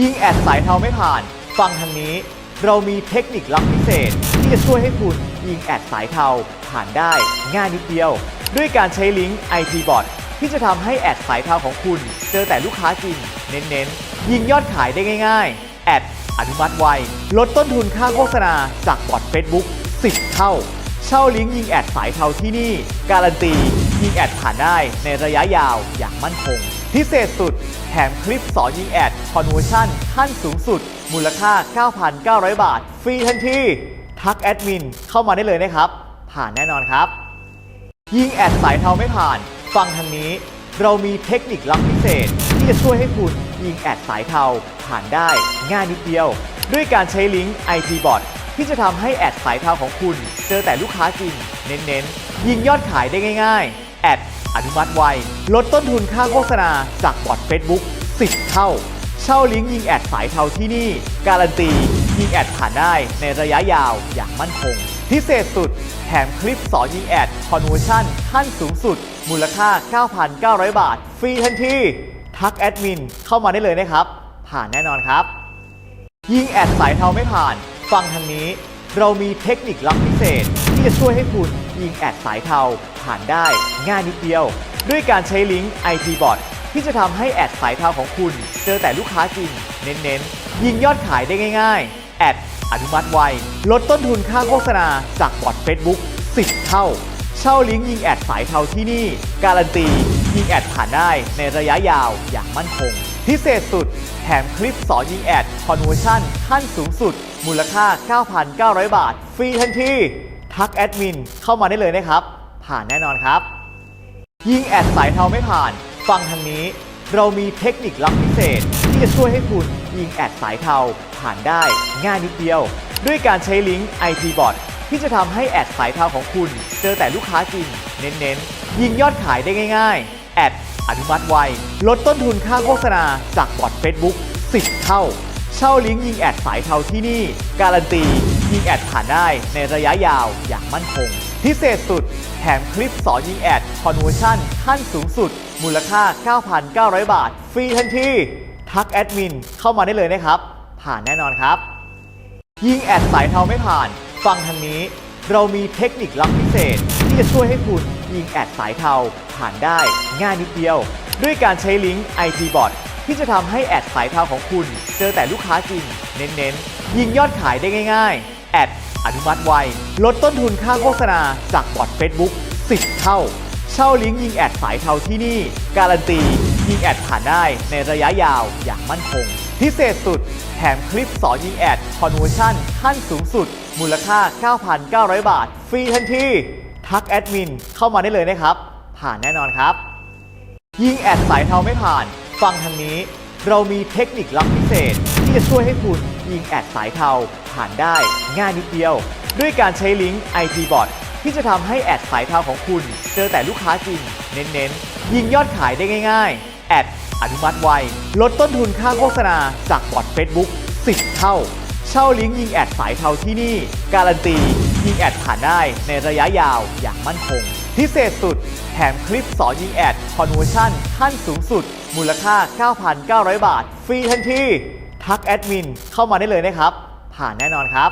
ยิงแอดสายเทาไม่ผ่าน ฟังทางนี้ เรามีเทคนิคลับพิเศษ ที่จะช่วยให้คุณยิงแอดสายเทาผ่านได้ง่ายนิดเดียว ด้วยการใช้ลิงก์ IT Bot ที่จะทำให้แอดสายเทาของคุณ เจอแต่ลูกค้าจริง เน้นๆ ยิงยอดขายได้ง่ายๆ แอดอนุมัติไว ลดต้นทุนค่าโฆษณาจากบอท Facebook 10 เท่า เช่าลิงก์ยิงแอดสายเทาที่นี่ การันตียิงแอดผ่านได้ในระยะยาวอย่างมั่นคง พิเศษสุด แถมคลิปสอนยิงแอดคอนเวอร์ชั่นขั้นสูงสุด มูลค่า 9,900 บาท ฟรีทันที ทักแอดมินเข้ามาได้เลยนะครับ ผ่านแน่นอนครับ ยิงแอดสายเทาไม่ผ่าน ฟังทางนี้ เรามีเทคนิคลับพิเศษ ที่จะช่วยให้คุณยิงแอดสายเทาผ่านได้ง่ายนิดเดียว ด้วยการใช้ลิงก์ IT Bot ที่จะทำให้แอดสายเทาของคุณ เจอแต่ลูกค้าจริง เน้นๆ ยิงยอดขายได้ง่าย ๆ แอด อนุมัติไว ลดต้นทุนค่าโฆษณาจากบอท Facebook 10 เท่า เช่าลิงก์ยิงแอดสายเทาที่นี่ การันตี ยิงแอดผ่านได้ในระยะยาวอย่างมั่นคง พิเศษสุด แถมคลิปสอนยิงแอดคอนเวอร์ชั่นขั้นสูงสุด มูลค่า 9,900 บาท ฟรีทันที ทักแอดมินเข้ามาได้เลยนะครับ ผ่านแน่นอนครับ ยิงแอดสายเทาไม่ผ่าน ฟังทางนี้ เรามีเทคนิคลับพิเศษที่จะช่วยให้คุณยิงแอดสายเทา ผ่านได้ง่ายนิดเดียว ด้วยการใช้ลิงก์ IT Bot ที่จะทำให้แอดสายเทาของคุณ เจอแต่ลูกค้าจริง เน้นๆ ยิงยอดขายได้ง่ายๆ แอดอนุมัติไว ลดต้นทุนค่าโฆษณาจากบอท Facebook 10 เท่า เช่าลิงก์ยิงแอดสายเทาที่นี่ การันตี ยิงแอดผ่านได้ในระยะยาวอย่างมั่นคง พิเศษสุด แถมคลิปสอนยิงแอดคอนเวอร์ชั่นขั้นสูงสุด มูลค่า 9,900 บาท ฟรีทันที ทักแอดมินเข้ามาได้เลยนะครับ ผ่านแน่นอนครับ ยิงแอดสายเทาไม่ผ่าน ฟังทางนี้ เรามีเทคนิคลับพิเศษ ที่จะช่วยให้คุณยิงแอดสายเทาผ่านได้ง่ายนิดเดียว ด้วยการใช้ลิงก์ IT Bot ที่จะทำให้แอดสายเทาของคุณ เจอแต่ลูกค้าจริง เน้นๆ ยิงยอดขายได้ง่าย ๆ แอดอนุมัติไว ลดต้นทุนค่าโฆษณาจากบอท Facebook 10 เท่า เช่าลิงก์ยิงแอดสายเทาที่นี่ การันตียิงแอดผ่านได้ในระยะยาวอย่างมั่นคง พิเศษสุด แถมคลิปสอนยิงแอดคอนเวอร์ชั่นขั้นสูงสุด มูลค่า 9,900 บาท ฟรีทันที ทักแอดมินเข้ามาได้เลยนะครับ ผ่านแน่นอนครับ ยิงแอดสายเทาไม่ผ่าน ฟังทางนี้ เรามีเทคนิคลับพิเศษ ที่จะช่วยให้คุณยิงแอดสายเทาผ่านได้ง่ายนิดเดียว ด้วยการใช้ลิงก์ IT Bot ที่จะทำให้แอดสายเทาของคุณ เจอแต่ลูกค้าจริง เน้นๆ ยิงยอดขายได้ง่าย ๆ แอดอนุมัติไว ลดต้นทุนค่าโฆษณาจากบอท Facebook 10 เท่า เช่าลิงก์ยิงแอดสายเทาที่นี่ การันตี ยิงแอดผ่านได้ในระยะยาวอย่างมั่นคง พิเศษสุด แถมคลิปสอนยิงแอดคอนเวอร์ชั่นขั้นสูงสุด มูลค่า 9,900 บาท ฟรีทันที ทักแอดมินเข้ามาได้เลยนะครับ ผ่านแน่นอนครับ ยิงแอดสายเทาไม่ผ่าน ฟังทางนี้ เรามีเทคนิคลับพิเศษที่จะช่วยให้คุณ ยิงแอดสายเทาผ่านได้ง่ายนิดเดียว ด้วยการใช้ลิงก์ IT Bot ที่จะทำให้แอดสายเทาของคุณเจอแต่ลูกค้าจริง เน้นๆ ยิงยอดขายได้ง่ายๆ แอดอนุมัติไว ลดต้นทุนค่าโฆษณาจากบอท Facebook 10 เท่า เช่าลิงก์ยิงแอดสายเทาที่นี่ การันตียิงแอดผ่านได้ในระยะยาวอย่างมั่นคง พิเศษสุดแถมคลิปสอนยิงแอดคอนเวอร์ชั่นขั้นสูงสุด มูลค่า 9,900 บาท ฟรีทันที ทักแอดมินเข้ามาได้เลยนะครับ ผ่านแน่นอนครับ